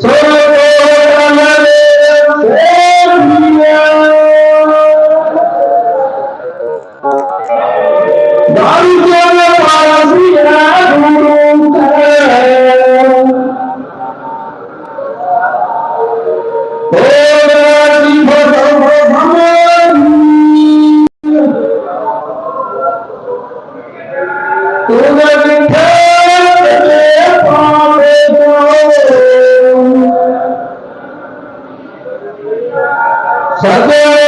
So, Agora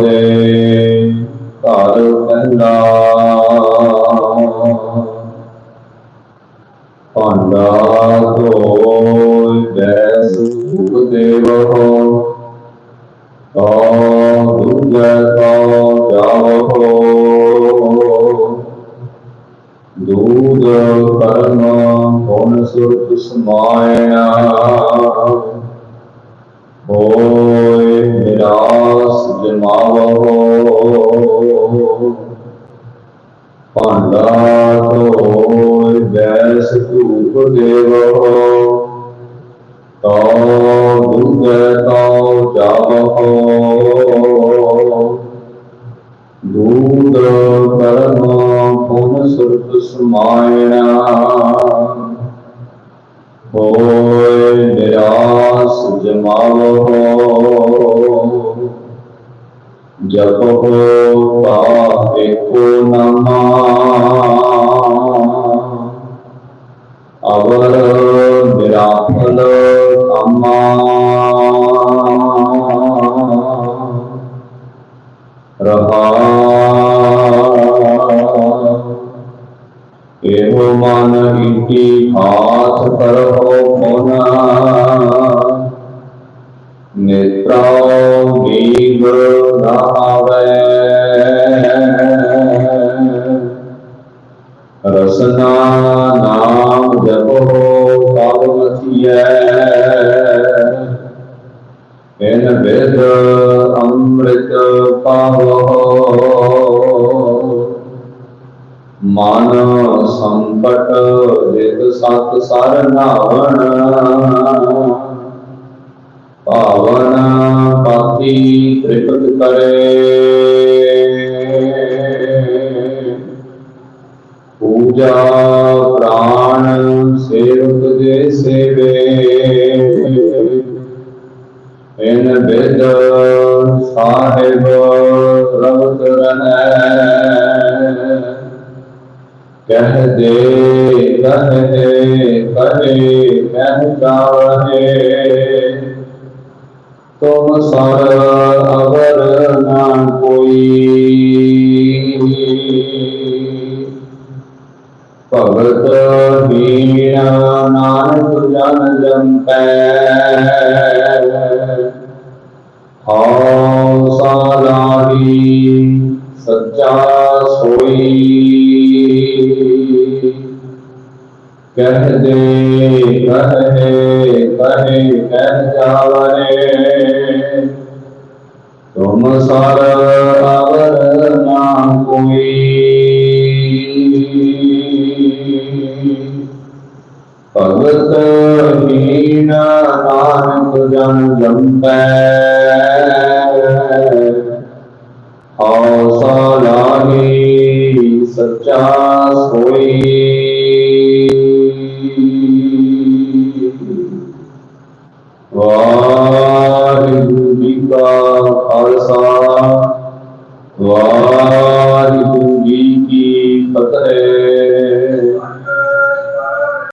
ਚੌਪਦੇ ਘਰ ਪਹਿਲਾ। ਭਾਂਡਾ ਧੋਇ ਬੈਸ ਭੁਗ ਦੇਵੋ ਤੋ ਦੁਜੈ ਤੋ ਜਾਵੋ। ਦੂਧ ਕਰਮ ਕੋਨ ਸੁਰਤ ਸਮਾਇਆ। ਹੋਏ ਜਮਾਵੋ ਭਾਂਡਾ ਧੋਇ ਬੈਸ ਧੂਪ ਦੇਵੋ ਤੋ ਦੁਜੈ ਤੋ ਜਾਵੋ ਦੂਦ ਕਰਮ ਪੁਨ ਸੁਰਤ ਸਮਾਇਣਾ ਹੋਏ ਨਿਰਾਸ ਜਮਾਵੋ जपो पापे को नमा अवर विराफल रहा मन हाथ पर हो नेत्रा ਰਸਨਾ ਨਾਮ ਜਪੋ ਪਾਵਤੀਐ ਇਨ ਵਿਦ ਅੰਮ੍ਰਿਤ ਪਾਵੋ। ਮਨ ਸੰਕਟ ਜਿਤ ਸਤ ਸਰ ਨਾਵਣ। ਭਾਵਨ ਪਾਤੀ ਤ੍ਰਿਪਤ ਕਰੇ। ਪੂਜਾ ਪ੍ਰਾਣ ਸੇਵਕ ਦੇ ਸੇਵੇ। ਇਨ ਬਿਦ ਸਾਹਿਬ ਰਵਤ ਰਹੈ ਕਹਿ ਦੇ ਕਹੇ ਕਰੇ ਕਹਿ ਜਾਵੇ ਤੁਮ ਸਰ ਅਵਰ ਨਾ हाँ, भगत हीरा सोई। कह दे कहे कहे कह जावरे तुम सार आवर सुगत हीन नानक जन लंबे सच्चा सोई वाहिगुरु खालसा